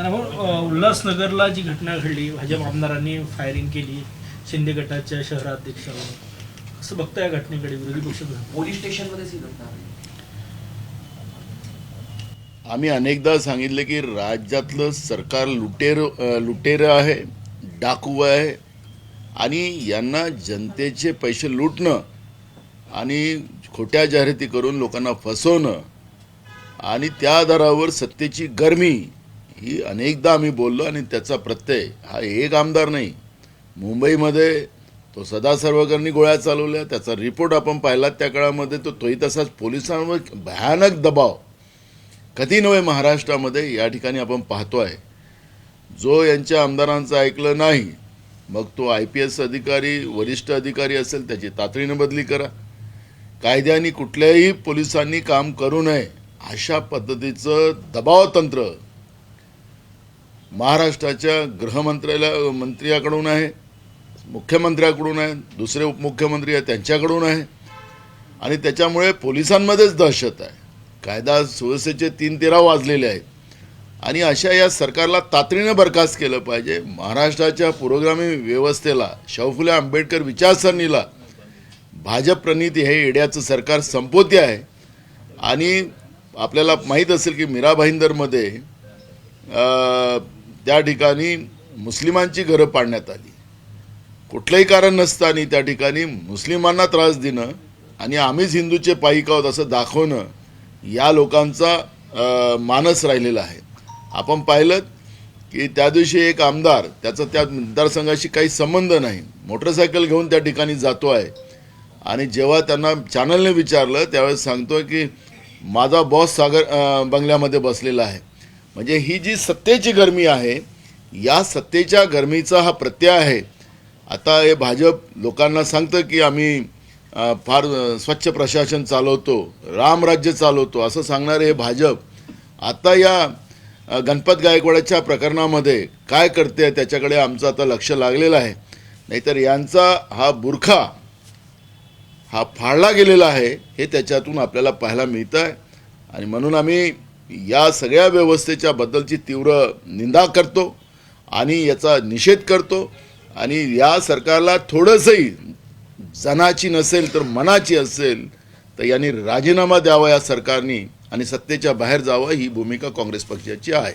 अ, उल्हासनगरला जी घटना घडली भाजप आमदारांनी फायरिंग केली शिंदे गटाच्या शहराध्यक्षावर कसं बघता या घटनेकडे विरोधी पक्ष पोलीस स्टेशनमध्येच ही घटना घडली. आम्ही अनेकदा सांगितले की राज्यातलं सरकार लुटेर अ, लुटेर आहे डाकू आहे आणि यांना जनतेचे पैसे लुटणं आणि खोट्या जाहिराती करून लोकांना फसवणं आणि त्या आधारावर सत्तेची गरमी ही अनेकदा आम्ही बोललो आणि त्याचा प्रत्यय हा एक आमदार नाही. मुंबईमध्ये तो सदा सर्वकरणी गोळ्या चालवल्या त्याचा रिपोर्ट आपण पाहिला त्या काळामध्ये तो तोही तसाच पोलिसांवर भयानक दबाव. कधी नव्हे महाराष्ट्रामध्ये या ठिकाणी आपण पाहतो आहे जो यांच्या आमदारांचं ऐकलं नाही मग तो आय पी एस अधिकारी वरिष्ठ अधिकारी असेल त्याची तातडीनं बदली करा. कायद्याने कुठल्याही पोलिसांनी काम करू नये अशा पद्धतीचं दबाव तंत्र महाराष्ट्राच्या गृहमंत्र्याला मंत्र्याकडून आहे मुख्यमंत्र्याकडून आहे दुसरे उपमुख्यमंत्री आहे त्यांच्याकडून आहे. आणि त्याच्यामुळे पोलिसांमध्येच दहशत आहे. कायदा सुव्यवस्थेचे तीन तेरा वाजलेले आहेत. आणि अशा या सरकारला तातडीनं बरखास्त केलं पाहिजे. महाराष्ट्राच्या पुरोगामी व्यवस्थेला शाहूफुले आंबेडकर विचारसरणीला भाजप प्रणिती हे येड्याचं सरकार संपोते आहे. आणि आपल्याला माहीत असेल की मीरा भाईंदरमध्ये त्या ठिकाणी मुस्लिमांची घरं पाडण्यात आली. कुठलंही कारण नसताना त्या ठिकाणी मुस्लिमांना त्रास देणं आणि आम्हीच हिंदूचे पाईक आहोत असं दाखवणं या लोकांचा मानस राहिलेला आहे. आपण पाहिलं की त्या दिवशी एक आमदार त्याचा त्या मतदारसंघाशी काही संबंध नाही. मोटरसायकल घेऊन त्या ठिकाणी जातो आहे. आणि जेव्हा त्यांना चॅनलने विचारलं त्यावेळेस सांगतो की माझा बॉस सागर बंगल्यामध्ये बसलेला आहे. म्हणजे ही जी सत्तेची गरमी आहे या सत्तेच्या गरमीचा हा प्रत्यय आहे. आता हे भाजप लोकांना सांगतं की आम्ही फार स्वच्छ प्रशासन चालवतो रामराज्य चालवतो असं सांगणारे हे भाजप आता या गणपत गायकवाडाच्या प्रकरणामध्ये काय करते त्याच्याकडे आमचं आता लक्ष लागलेलं आहे. नाहीतर यांचा हा बुरखा हा फाळला गेलेला आहे हे त्याच्यातून आपल्याला पाहायला मिळतं आहे आणि म्हणून आम्ही या सगळ्या व्यवस्थेच्या बद्दलची तीव्र निंदा करतो आणि याचा निषेध करतो. आणि या सरकारला थोडंसंही जनाची नसेल तर मनाची असेल तर यांनी राजीनामा द्यावा या सरकारनी आणि सत्तेच्या बाहेर जावं ही भूमिका काँग्रेस पक्षाची आहे.